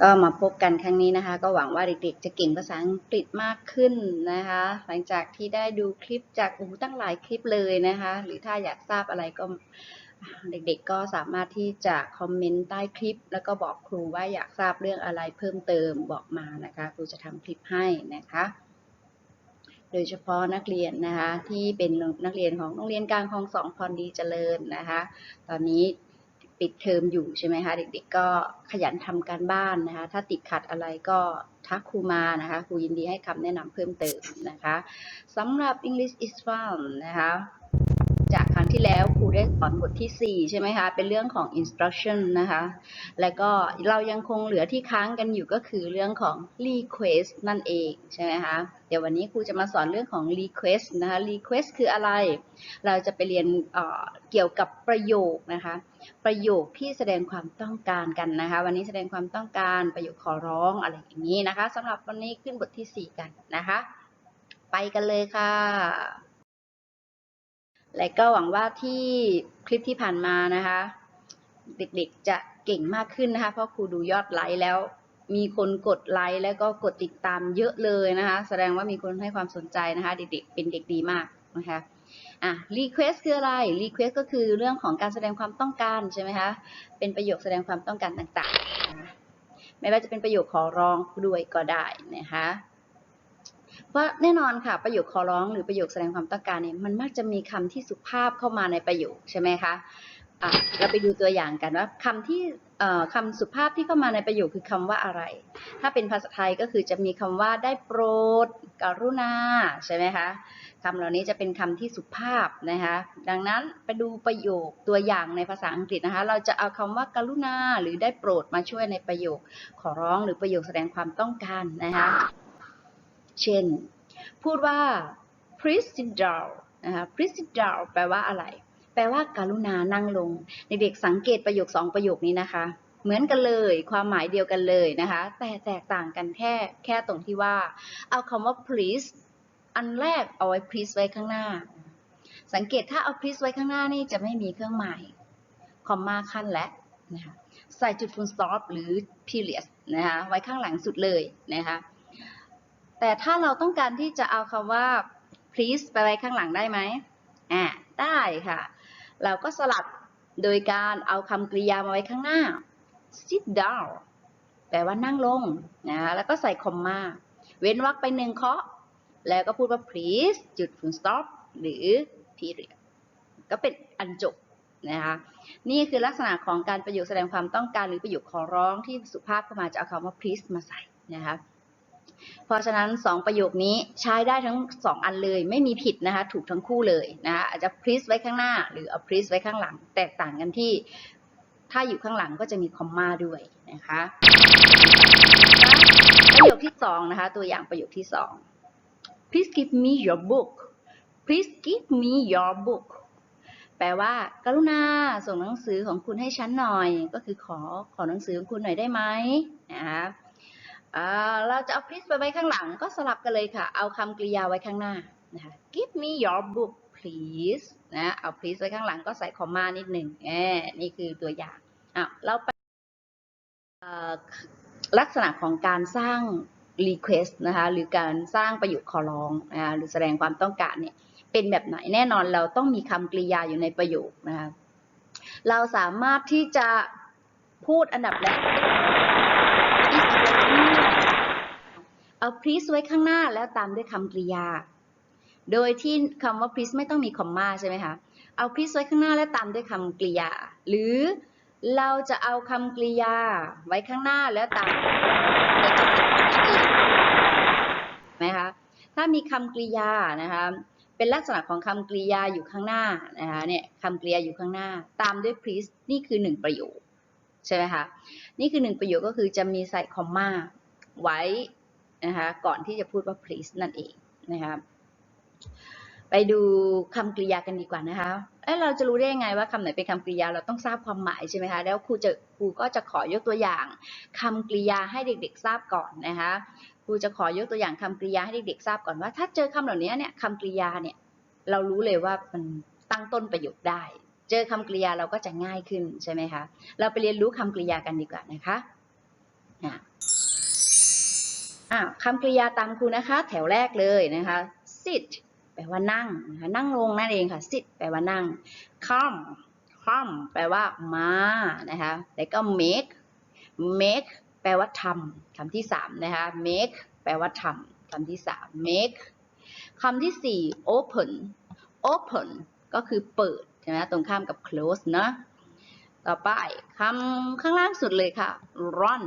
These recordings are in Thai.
ก็มาพบกันครั้งนี้นะคะ ก็หวังว่าเด็กๆ จะเก่งภาษาอังกฤษมากขึ้นนะคะ หลังจากที่ได้ดูคลิปจากอูตั้งหลายคลิปเลยนะคะ หรือถ้าอยากทราบอะไรก็เด็กๆ ก็สามารถที่จะคอมเมนต์ใต้คลิป แล้วก็บอกครูว่าอยากทราบเรื่องอะไรเพิ่มเติมบอกมานะคะ ครูจะทำคลิปให้นะคะ โดยเฉพาะนักเรียนนะคะ ที่เป็นนักเรียนของโรงเรียนกลางคลองสองพรดีเจริญนะคะ ตอนนี้ ปิดเทอมอยู่ใช่ไหมคะ เด็กๆก็ขยันทำการบ้านนะคะ ถ้าติดขัดอะไรก็ทักครูมานะคะครูยินดีให้คำแนะนำเพิ่มเติมนะคะสำหรับ English is fun นะคะ รั้งที่แล้วครูได้สอนบทที่ 4 ใช่ไหมคะ เป็นเรื่องของ instruction นะคะ แล้วก็เรายังคงเหลือที่ค้างกันอยู่ก็คือเรื่องของ request นั่นเองใช่ไหมคะ เดี๋ยววันนี้ครูจะมาสอนเรื่องของ request นะคะ request คืออะไร เราจะไปเรียนเเกี่ยวกับประโยคนะคะ ประโยคที่แสดงความต้องการกันนะคะ วันนี้แสดงความต้องการประโยคขอร้องอะไรอย่างนี้นะคะสำหรับวันนี้ขึ้นบทที่ 4 กันนะคะ ไปกันเลยค่ะ และก็หวังว่าที่คลิปที่ผ่านมานะคะ เด็กๆจะเก่งมากขึ้นนะคะ เพราะครูดูยอดไลค์แล้ว มีคนกดไลค์แล้วก็กดติดตามเยอะเลยนะคะ แสดงว่ามีคนให้ความสนใจนะคะ เด็กๆเป็นเด็กดีมากนะคะอะ request คืออะไร request ก็คือเรื่องของการแสดงความต้องการใช่ไหมคะ เป็นประโยคแสดงความต้องการต่างๆ ไม่ว่าจะเป็นประโยคขอร้องด้วยก็ได้นะคะ พราะแน่นอนค่ะประโยคขอร้องหรือประโยคแสดงความต้องการเนี่ยมันมักจะมีคำที่สุภาพเข้ามาในประโยคใช่ไหมคะะเราไปดูตัวอย่างกันว่าคำที่คำสุภาพที่เข้ามาในประโยคคือคำว่าอะไร ถ้าเป็นภาษาไทยก็คือจะมีคำว่าได้โปรด กรุณาใช่ไหมคะคำเหล่านี้จะเป็นคำที่สุภาพนะคะ ดังนั้นไปดูประโยคตัวอย่างในภาษาอังกฤษนะคะ เราจะเอาคำว่ากรุณาหรือได้โปรดมาช่วยในประโยคขอร้องหรือประโยคแสดงความต้องการนะคะ เช่น พูดว่า please sit down นะคะ please sit down แปลว่าอะไร แปลว่าการุณานั่งลง เด็กๆสังเกตประโยคสองประโยคนี้นะคะ เหมือนกันเลย ความหมายเดียวกันเลยนะคะ แต่แตกต่างกันแค่แค่ตรงที่ว่า เอาคำว่า please อันแรกเอาไว้ please ไว้ข้างหน้า สังเกตถ้าเอา please ไว้ข้างหน้านี่จะไม่มีเครื่องหมายคอมมาขั้นและนะคะใส่จุด full stop หรือ period นะคะไว้ข้างหลังสุดเลยนะคะ แต่ถ้าเราต้องการที่จะเอาคำว่า please ไปไว้ข้างหลังได้ไหมอ่าได้ค่ะ เราก็สลับโดยการเอาคำกริยามาไว้ข้างหน้า sit down แปลว่านั่งลงนะแล้วก็ใส่คอมมา เว้นวรรคไปหนึ่งเคาะ แล้วก็พูดว่า please จุด full stop หรือ period ก็เป็นอันจบนะคะนี่คือลักษณะของการประโยคแสดงความต้องการหรือประโยคขอร้องที่สุภาพเข้ามาจะเอาคำว่า please มาใส่นะคะ เพราะฉะนั้น 2 ประโยคนี้ใช้ได้ทั้ง 2 อันเลย ไม่มีผิดนะคะ ถูกทั้งคู่เลยนะคะอาจจะ please ไว้ข้างหน้า หรือเอา please ไว้ข้างหลัง แตกต่างกันที่ ถ้าอยู่ข้างหลังก็จะมีคอมมาด้วยนะคะประโยคที่2นะคะ ตัวอย่างประโยคที่ 2 please give me your book please give me your book แปลว่า กรุณาส่งหนังสือของคุณให้ฉันหน่อย ก็คือขอขอหนังสือของคุณหน่อยได้ไหมนะคะ เราจะเอา please ไปไว้ข้างหลังก็สลับกันเลยค่ะ เอาคำกริยาไว้ข้างหน้านะคะ give me your book please นะเอา please ไว้ข้างหลังก็ใส่คอมมานิดหนึ่งแอบนี่คือตัวอย่างอะเราไปลักษณะของการสร้าง request นะคะ หรือการสร้างประโยคขอร้องนะคะหรือแสดงความต้องการเนี่ยเป็นแบบไหนแน่นอนเราต้องมีคำกริยาอยู่ในประโยคนะคะเราสามารถที่จะพูดอันดับแรก เอา please ไว้ข้างหน้าแล้วตามด้วยคำกริยา โดยที่คำว่า please ไม่ต้องมีคอมมาใช่ไหมคะ เอา please ไว้ข้างหน้าแล้วตามด้วยคำกริยา หรือเราจะเอาคำกริยาไว้ข้างหน้าแล้วตามไหมคะ ถ้ามีคำกริยานะคะเป็นลักษณะของคำกริยาอยู่ข้างหน้านะคะเนี่ยคำกริยาอยู่ข้างหน้า ตามด้วย please นี่คือหนึ่งประโยคใช่ไหมคะ นี่คือหนึ่งประโยคก็คือจะมีใส่คอมมาไว้ นะคะก่อนที่จะพูดว่า please นั่นเองนะคะไปดูคำกริยากันดีกว่านะคะเอ้เราจะรู้ได้ยังไงว่าคำไหนเป็นคำกริยาเราต้องทราบความหมายใช่ไหมคะแล้วครูจะครูก็จะขอยกตัวอย่างคำกริยาให้เด็กๆทราบก่อนนะคะครูจะขอยกตัวอย่างคำกริยาให้เด็กๆทราบก่อนว่า ถ้าเจอคำเหล่านี้เนี่ยคำกริยาเนี่ยเรารู้เลยว่ามันตั้งต้นประโยคได้ เจอคำกริยาเราก็จะง่ายขึ้นใช่ไหมคะเราไปเรียนรู้คำกริยากันดีกว่านะคะ อะคำกริยาตามครูนะคะ แถวแรกเลยนะคะ sit แปลว่านั่งนะคะนั่งลงนั่นเองค่ะ sit แปลว่านั่ง come come แปลว่ามานะคะแล้วก็ make make แปลว่าทำคำที่สามนะคะ make แปลว่าทำคำที่สาม make คำที่สี่ open open ก็คือเปิดใช่ไหมตรงข้ามกับ close เนอะต่อไปคำข้างล่างสุดเลยค่ะ run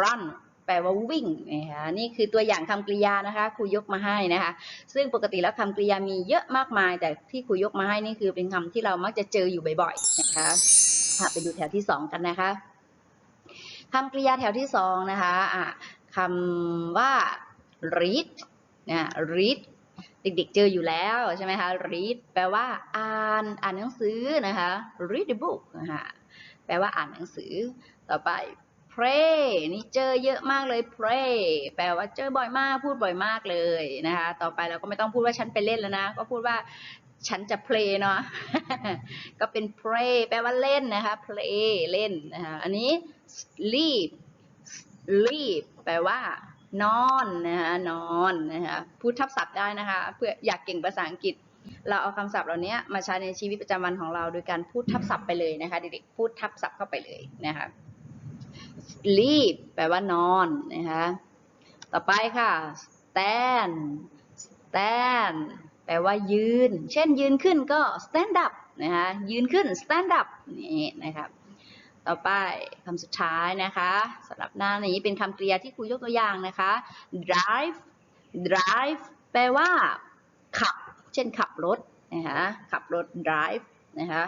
run แปลว่าวิ่งนะคะนี่คือตัวอย่างคำกริยานะคะครูยกมาให้นะคะ ซึ่งปกติแล้วคำกริยามีเยอะมากมาย แต่ที่ครูยกมาให้นี่คือเป็นคำที่เรามักจะเจออยู่บ่อยๆนะคะอะไปดูแถวที่สองกันนะคะคำกริยาแถวที่สองนะคะอะคำว่า read นะ read เด็กๆเจออยู่แล้วใช่ไหมคะ read แปลว่าอ่านอ่านหนังสือนะคะ read the book นะคะแปลว่าอ่านหนังสือ ต่อไป pray นี่เจอเยอะมากเลย pray แปลว่าเจอบ่อยมาก พูดบ่อยมากเลยนะคะ ต่อไปเราก็ไม่ต้องพูดว่าฉันไปเล่นแล้วนะ ก็พูดว่าฉันจะ play เนาะ ก็เป็น pray แปลว่าเล่นนะคะ play เล่นนะคะ อันนี้ sleep sleep แปลว่านอนนะคะนอนนะคะพูดทับศัพท์ได้นะคะ เพื่ออยากเก่งภาษาอังกฤษ เราเอาคำศัพท์เหล่านี้มาใช้ในชีวิตประจำวันของเรา โดยการพูดทับศัพท์ไปเลยนะคะเด็กๆพูดทับศัพท์เข้าไปเลยนะคะ sleep แปลว่านอนนะคะ ต่อไปค่ะ stand stand แปลว่ายืน เช่นยืนขึ้นก็ stand up นะคะ ยืนขึ้น stand up นี่นะครับ ต่อไปคำสุดท้ายนะคะสำหรับหน้านี้เป็นคำกริยาที่ครูยกตัวอย่างนะคะ drive drive แปลว่า ขับ เช่นขับรถนะคะ ขับรถ drive นะคะ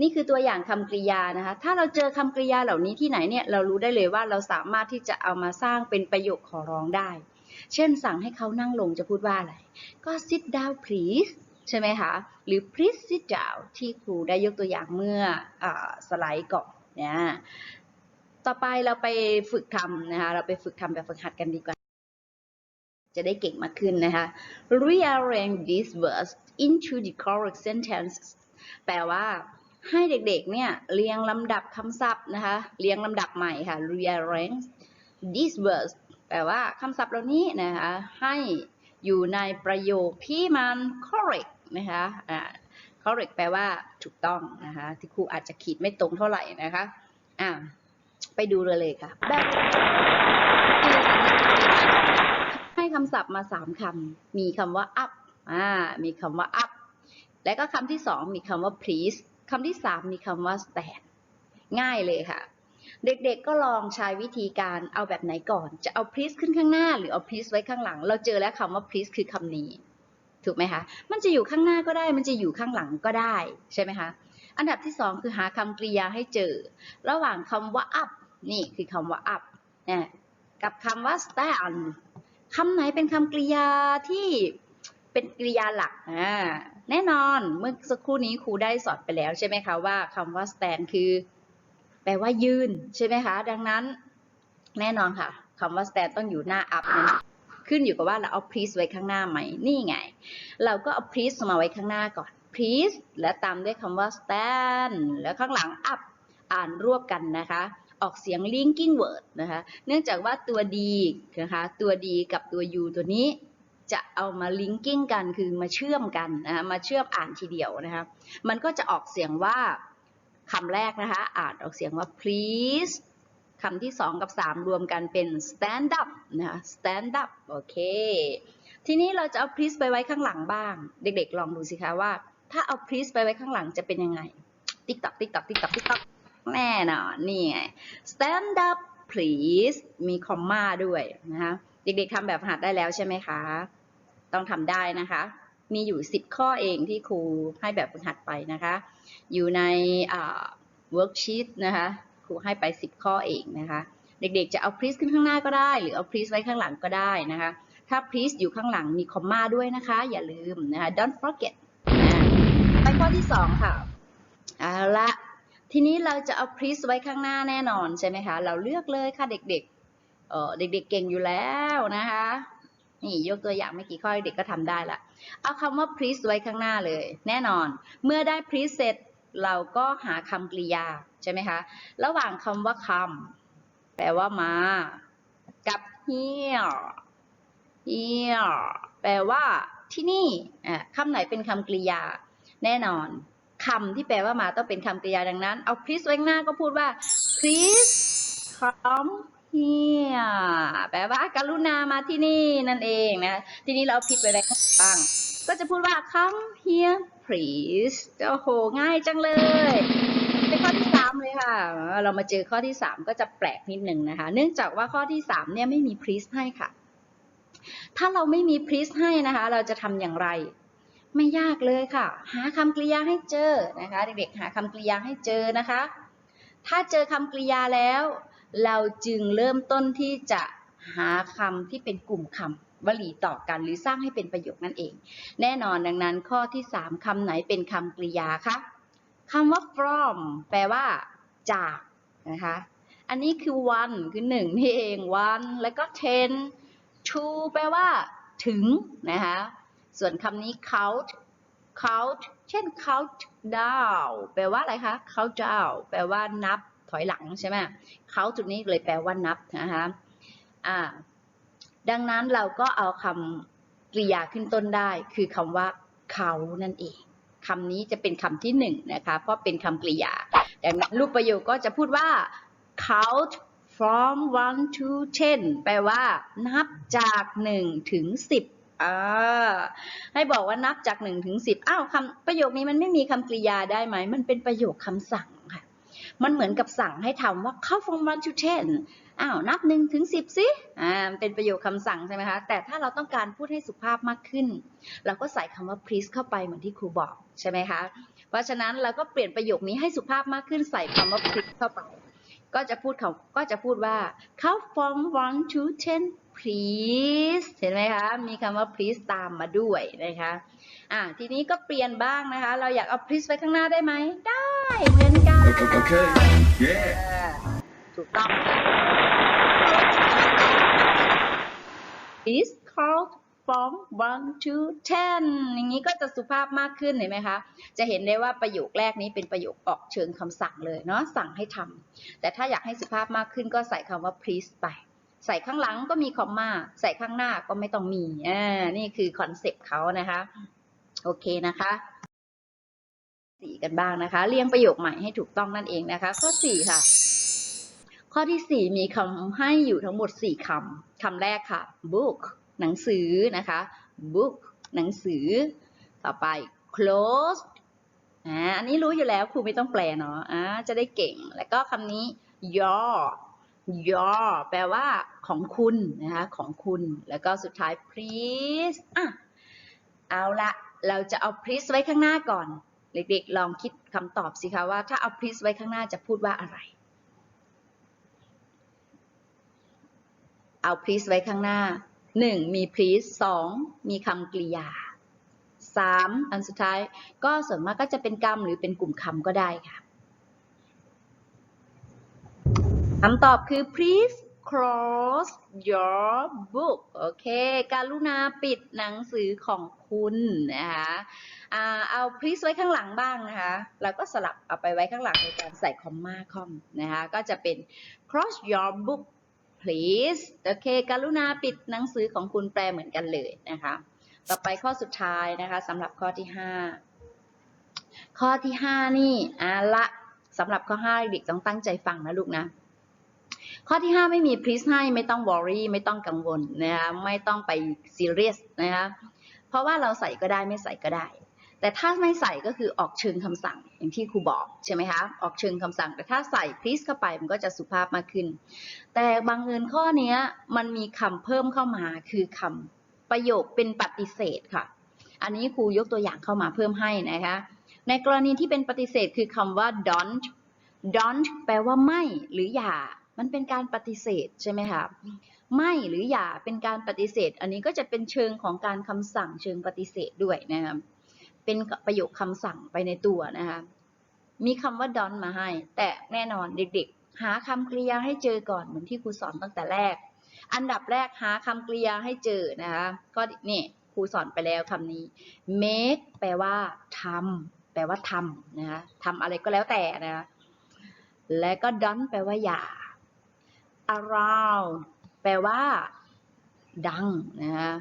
นี่คือตัวอย่างคำกริยานะคะ ถ้าเราเจอคำกริยาเหล่านี้ที่ไหนเนี่ย เรารู้ได้เลยว่าเราสามารถที่จะเอามาสร้างเป็นประโยคขอร้องได้ เช่นสั่งให้เขานั่งลงจะพูดว่าอะไร ก็ sit down please ใช่ไหมคะ หรือ please sit down ที่ครูได้ยกตัวอย่างเมื่ออสไลด์ก่อนเนี่ยต่อไปเราไปฝึกทำนะคะ เราไปฝึกทำแบบฝึกหัดกันดีกว่า จะได้เก่งมากขึ้นนะคะ rearrange these words into the correct sentences แปลว่า ให้เด็กๆ เนี่ยเรียงลำดับคำศัพท์นะคะ เรียงลำดับใหม่ค่ะ rearrange these words แปลว่าคำศัพท์เหล่านี้นะคะ ให้อยู่ในประโยคที่มัน correct นะคะอ่า correct แปลว่าถูกต้องนะคะ ที่ครูอาจจะขีดไม่ตรงเท่าไหร่นะคะอ่าไปดูเลยเลยค่ะ แบบให้คำศัพท์มาสามคำมีคำว่า up อ่ามีคำว่า up และก็คำที่สองมีคำว่า please คำที่สามมีคำว่า stand ง่ายเลยค่ะ เด็กๆก็ลองใช้วิธีการเอาแบบไหนก่อน จะเอา please ขึ้นข้างหน้า หรือเอา please ไว้ข้างหลัง เราเจอแล้วคำว่า please คือคำนี้ ถูกไหมคะ มันจะอยู่ข้างหน้าก็ได้ มันจะอยู่ข้างหลังก็ได้ใช่ไหมคะ อันดับที่สองคือหาคำกริยาให้เจอ ระหว่างคำว่า up นี่คือคำว่า up นะกับคำว่า stand คำไหนเป็นคำกริยาที่เป็นกริยาหลักอ่า แน่นอนเมื่อสักครู่นี้ครูได้สอนไปแล้วใช่ไหมคะว่าคำว่า stand คือ แปลว่ายืนใช่ไหมคะ ดังนั้นแน่นอนค่ะคำว่า stand ต้องอยู่หน้า up นั้นขึ้นอยู่กับว่าเราเอา please ไว้ข้างหน้าไหมนี่ไง เราก็เอา please มาไว้ข้างหน้าก่อน please และตามด้วยคำว่า stand แล้วข้างหลัง up อ่านรวบกันนะคะ ออกเสียง linking word นะคะ เนื่องจากว่าตัวดีนะคะ ตัวดีกับตัว u ตัวนี้ จะเอามา linking กันคือมาเชื่อมกันนะมาเชื่อมอ่านทีเดียวนะคะมันก็จะออกเสียงว่าคำแรกนะคะอ่านออกเสียงว่า please คำที่ 2 กับ 3 รวมกันเป็น stand up นะคะ stand up โอเค ทีนี้เราจะเอา please ไปไว้ข้างหลังบ้าง เด็กๆ ลองดูสิคะว่า ถ้าเอา please ไปไว้ข้างหลังจะเป็นยังไง ติ๊กตักติ๊กตักติ๊กตักติ๊กตักแน่นอนนี่ไง stand up please มีคอมมาด้วยนะคะเด็กๆทำแบบหัดได้แล้วใช่ไหมคะ ต้องทำได้นะคะ มีอยู่ 10 ข้อเองที่ครูให้แบบฝึกหัดไปนะคะ อยู่ในเวิร์กชีตนะคะครูให้ไป 10 ข้อเองนะคะ เด็กๆจะเอา please ขึ้นข้างหน้าก็ได้ หรือเอา please ไว้ข้างหลังก็ได้นะคะ ถ้า please อยู่ข้างหลังมีคอมมาด้วยนะคะ อย่าลืมนะคะ don't forget ไปข้อที่ 2 ค่ะเอาละทีนี้เราจะเอา please ไว้ข้างหน้าแน่นอนใช่ไหมคะ เราเลือกเลยค่ะเด็กๆเเด็กๆเก่งอยู่แล้วนะคะ นี่ยกตัวอย่างไม่กี่ข้อเด็กก็ทำได้ละเอาคำว่า please ไว้ข้างหน้าเลย แน่นอน เมื่อได้ please เสร็จเราก็หาคำกริยาใช่ไหมคะ ระหว่างคำว่าคแปลว่ามา กับ here here แปลว่าที่นี่อะคำไหนเป็นคำกริยา แน่นอนคำที่แปลว่ามาต้องเป็นคำกริยาดังนั้น เอา please ไว้ข้างหน้าก็พูดว่า please come here แปลว่าการุณามาที่นี่นั่นเองนะ ทีนี้เราเอา please ไว้ไว้ข้างล่าง ก็จะพูดว่า come here please โอ้โห ง่ายจังเลยเป็นข้อที่สามเลยค่ะ เรามาเจอข้อที่สามก็จะแปลกนิดหนึ่งนะคะ เนื่องจากว่าข้อที่สามเนี่ยไม่มี please ให้ค่ะ ถ้าเราไม่มี please ให้นะคะ เราจะทำอย่างไรไม่ยากเลยค่ะ หาคำกริยาให้เจอนะคะเด็กๆหาคำกริยาให้เจอนะคะ ถ้าเจอคำกริยาแล้ว เราจึงเริ่มต้นที่จะ หาคำที่เป็นกลุ่มคำวลีต่อกันหรือสร้างให้เป็นประโยคนั่นเอง แน่นอนดังนั้นข้อที่ 3คำไหนเป็นคำกริยาคะคำว่า from แปลว่า จากนะคะ อันนี้คือ one คือหนึ่งนี่เอง one แล้วก็ ten to แปลว่า ถึงนะคะ ส่วนคำนี้ count count เช่น count down แปลว่าอะไรคะ count down แปลว่านับถอยหลังใช่ไหม count จุดนี้เลยแปลว่านับนะคะ อ่า ดังนั้นเราก็เอาคำกริยาขึ้นต้นได้ คือคำว่าเขานั่นเองคำนี้จะเป็นคำที่หนึ่งนะคะ เพราะเป็นคำกริยา ดังนั้นรูปประโยคก็จะพูดว่า count from one to ten แปลว่า นับจากหนึ่งถึงสิบอ่าให้บอกว่านับจากหนึ่งถึงสิบอ้าวคำประโยคนี้มันไม่มีคำกริยาได้ไหม มันเป็นประโยคคำสั่งค่ะ มันเหมือนกับสั่งให้ทำว่า count from one to ten อ้าวนับหนึ่งถึงสิบสิอ่ามันเป็นประโยคคำสั่งใช่ไหมคะแต่ถ้าเราต้องการพูดให้สุภาพมากขึ้น เราก็ใส่คำว่า please เข้าไปเหมือนที่ครูบอกใช่ไหมคะเพราะฉะนั้นเราก็เปลี่ยนประโยคนี้ให้สุภาพมากขึ้นใส่คำว่า please เข้าไป ก็จะพูดเขาก็จะพูดว่า count from one to ten please เห็นไหมคะ มีคำว่า please ตามมาด้วยนะคะ อ่า ทีนี้ก็เปลี่ยนบ้างนะคะ เราอยากเอา please ไว้ข้างหน้าได้ไหม ได้ เหมือนกัน Okay. Yeah. ถูกต้องค่ะ please count from one to ten อย่างนี้ก็จะสุภาพมากขึ้นเห็นไหมคะ จะเห็นได้ว่าประโยคแรกนี้เป็นประโยคออกเชิงคำสั่งเลยเนาะ สั่งให้ทำ แต่ถ้าอยากให้สุภาพมากขึ้นก็ใส่คำว่า please ไป ใส่ข้างหลังก็มีคอมมา ใส่ข้างหน้าก็ไม่ต้องมี อ่า นี่คือคอนเซปต์เขานะคะ โอเคนะคะสี่กันบ้างนะคะ เรียงประโยคใหม่ให้ถูกต้องนั่นเองนะคะ ข้อสี่ค่ะ ข้อที่สี่มีคำให้อยู่ทั้งหมดสี่คำคำแรกค่ะ book หนังสือนะคะ book หนังสือ ต่อไป close อ่าอันนี้รู้อยู่แล้วครูไม่ต้องแปลเนาะอ่าจะได้เก่ง แล้วก็คำนี้ your your แปลว่าของคุณนะคะ ของคุณ แล้วก็สุดท้าย please อะ เอาละเราจะเอา please ไว้ข้างหน้าก่อน เด็กๆ ลองคิดคำตอบสิคะว่าถ้าเอา please ไว้ข้างหน้าจะพูดว่าอะไร เอา please ไว้ข้างหน้า 1. มี please 2. มีคำกริยา 3. อันสุดท้ายก็ส่วนมากก็จะเป็นกรรมหรือเป็นกลุ่มคำก็ได้ค่ะคำตอบคือ please close your book โอเคการุณาปิดหนังสือของคุณนะคะอ่าเอา please ไว้ข้างหลังบ้างนะคะเราก็สลับเอาไปไว้ข้างหลังในการใส่คอมมาคอมนะคะก็จะเป็น close your book please โอเคการุณาปิดหนังสือของคุณแปลเหมือนกันเลยนะคะ ต่อไปข้อสุดท้ายนะคะสำหรับข้อที่ 5 ข้อที่ 5 นี่อะละสำหรับข้อ 5 เด็กต้องตั้งใจฟังนะลูกนะ ข้อที่ 5 ไม่มี please ให้ไม่ต้อง worry ไม่ต้องกังวลนะคะไม่ต้องไป serious นะคะเพราะว่าเราใส่ก็ได้ไม่ใส่ก็ได้ แต่ถ้าไม่ใส่ก็คือออกเชิงคำสั่งอย่างที่ครูบอกใช่ไหมคะออกเชิงคำสั่ง แต่ถ้าใส่ please เข้าไปมันก็จะสุภาพมากขึ้น แต่บังเอิญข้อเนี้ยมันมีคำเพิ่มเข้ามาคือคำประโยคเป็นปฏิเสธค่ะ อันนี้ครูยกตัวอย่างเข้ามาเพิ่มให้นะคะ ในกรณีที่เป็นปฏิเสธคือคำว่า don't don't แปลว่าไม่หรืออย่า มันเป็นการปฏิเสธใช่ไหมคะไม่หรืออย่าเป็นการปฏิเสธ อันนี้ก็จะเป็นเชิงของการคำสั่งเชิงปฏิเสธด้วยนะคะ เป็นประโยคคำสั่งไปในตัวนะคะ มีคำว่า don't มาให้ แต่แน่นอนเด็กๆ หาคำกริยาให้เจอก่อนเหมือนที่ครูสอนตั้งแต่แรก อันดับแรกหาคำกริยาให้เจอนะคะ ก็นี่ครูสอนไปแล้วคำนี้ make แปลว่าทำแปลว่าทำนะคะทำอะไรก็แล้วแต่นะคะและก็ don't แปลว่าอย่า around แปลว่า ดังนะคะ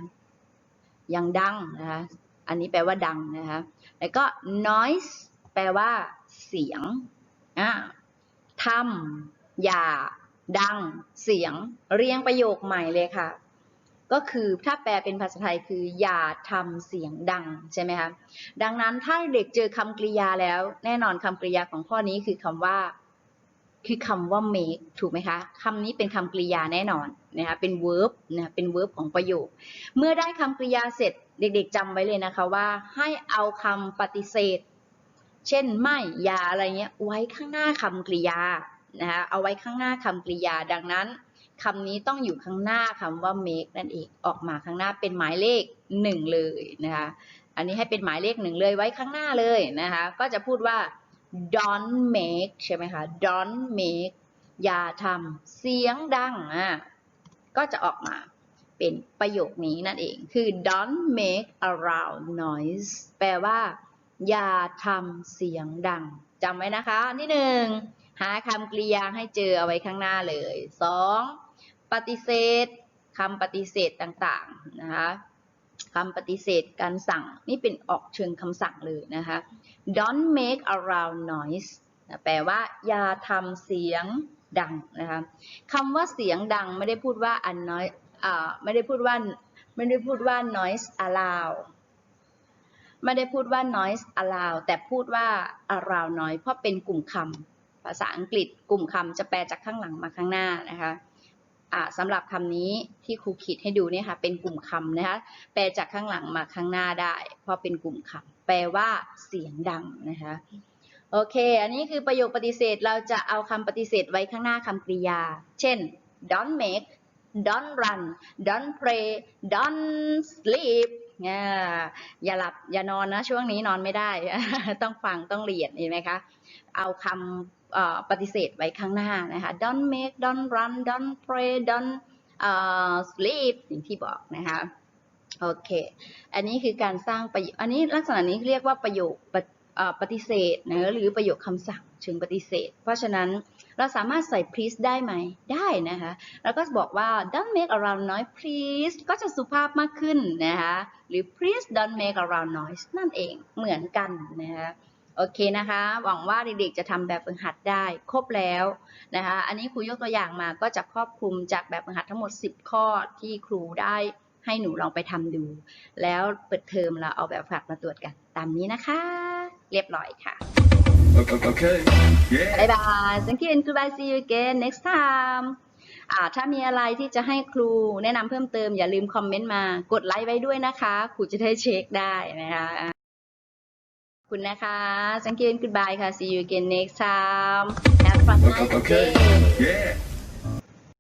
ยังดังนะคะ อันนี้แปลว่าดังนะคะ แล้วก็ noise แปลว่า เสียงอ่าทำอย่า ดัง เสียง เรียงประโยคใหม่เลยค่ะ ก็คือถ้าแปลเป็นภาษาไทยคือ อย่าทำเสียงดังใช่ไหมคะดังนั้นถ้าเด็กเจอคำกริยาแล้ว แน่นอนคำกริยาของข้อนี้คือคำว่าคือคำว่า make ถูกไหมคะคำนี้เป็นคำกริยาแน่นอนนะคะเป็น verb นะเป็น verb ของประโยค เมื่อได้คำกริยาเสร็จ เด็กๆจำไว้เลยนะคะว่าให้เอาคำปฏิเสธ เช่นไม่อย่าอะไรเงี้ยไว้ข้างหน้าคำกริยานะคะเอาไว้ข้างหน้าคำกริยาดังนั้นคำนี้ต้องอยู่ข้างหน้าคำว่า make นั่นเองออกมาข้างหน้าเป็นหมายเลขหนึ่งเลยนะคะอันนี้ให้เป็นหมายเลขหนึ่งเลยไว้ข้างหน้าเลยนะคะก็จะพูดว่า don't make ใช่ไหมคะ don't make อย่าทำเสียงดังอะก็จะออกมา เป็นประโยคนี้นั่นเอง คือ don't make a loud noise แปลว่า อย่าทำเสียงดังจำไว้นะคะนที่หนึ่งหาคำกริยาให้เจอเอาไว้ข้างหน้าเลยสองปฏิเสธคำปฏิเสธต่างๆนะคะคำปฏิเสธการสั่งนี่เป็นออกเชิงคำสั่งเลยนะคะ don't make a loud noise แปลว่า อย่าทำเสียงดังนะคะคำว่าเสียงดังไม่ได้พูดว่า a noise อ่า ไม่ได้พูดว่าไม่ได้พูดว่า noise aloud ไม่ได้พูดว่า noise aloud แต่พูดว่า around noise เพราะเป็นกลุ่มคำภาษาอังกฤษกลุ่มคำจะแปลจากข้างหลังมาข้างหน้านะคะสำหรับคำนี้ที่ครูขีดให้ดูเนี่ยค่ะเป็นกลุ่มคำนะคะแปลจากข้างหลังมาข้างหน้าได้ เพราะเป็นกลุ่มคำแปลว่าเสียงดังนะคะโอเค อันนี้คือประโยคปฏิเสธเราจะเอาคำปฏิเสธไว้ข้างหน้าคำกริยา เช่น don't make don't run don't pray don't sleep อย่าหลับอย่านอนนะช่วงนี้นอนไม่ได้ ต้องฟังต้องเรียนเห็นไหมคะเอาคำปฏิเสธไว้ข้างหน้านะคะ don't make don't run don't pray don't sleep อย่างที่บอกนะคะโอเค อันนี้คือการสร้างประโยคอันนี้ลักษณะนี้เรียกว่าประโยคปฏิเอ่อปฏิเสธนะหรือประโยคคำสั่งเชิงปฏิเสธ เพราะฉะนั้น เราสามารถใส่ please ได้ไหม ได้นะคะ แล้วก็บอกว่า don't make a loud noise please ก็จะสุภาพมากขึ้นนะคะ หรือ please don't make a loud noise นั่นเอง เหมือนกันนะคะ โอเคนะคะ หวังว่าเด็กๆจะทำแบบฝึกหัดได้ ครบแล้วนะคะ อันนี้ครูยกตัวอย่างมาก็จะครอบคลุมจากแบบฝึกหัดทั้งหมด 10 ข้อที่ครูได้ให้หนูลองไปทำดู แล้วเปิดเทอมเราเอาแบบฝึกหัดมาตรวจกัน ตามนี้นะคะ เรียบร้อยค่ะ Okay. okay. Yeah. บายบาย thank you and goodbye see you again next time อ่าถ้ามีอะไรที่จะให้ครูแนะนำเพิ่มเติมอย่าลืมคอมเมนต์มากดไลค์ไว้ด้วยนะคะ ครูจะได้เช็คได้นะคะอ่าขอบคุณนะคะ thank you and goodbye ค่ะ see you again next time have a nice Okay. day Yeah.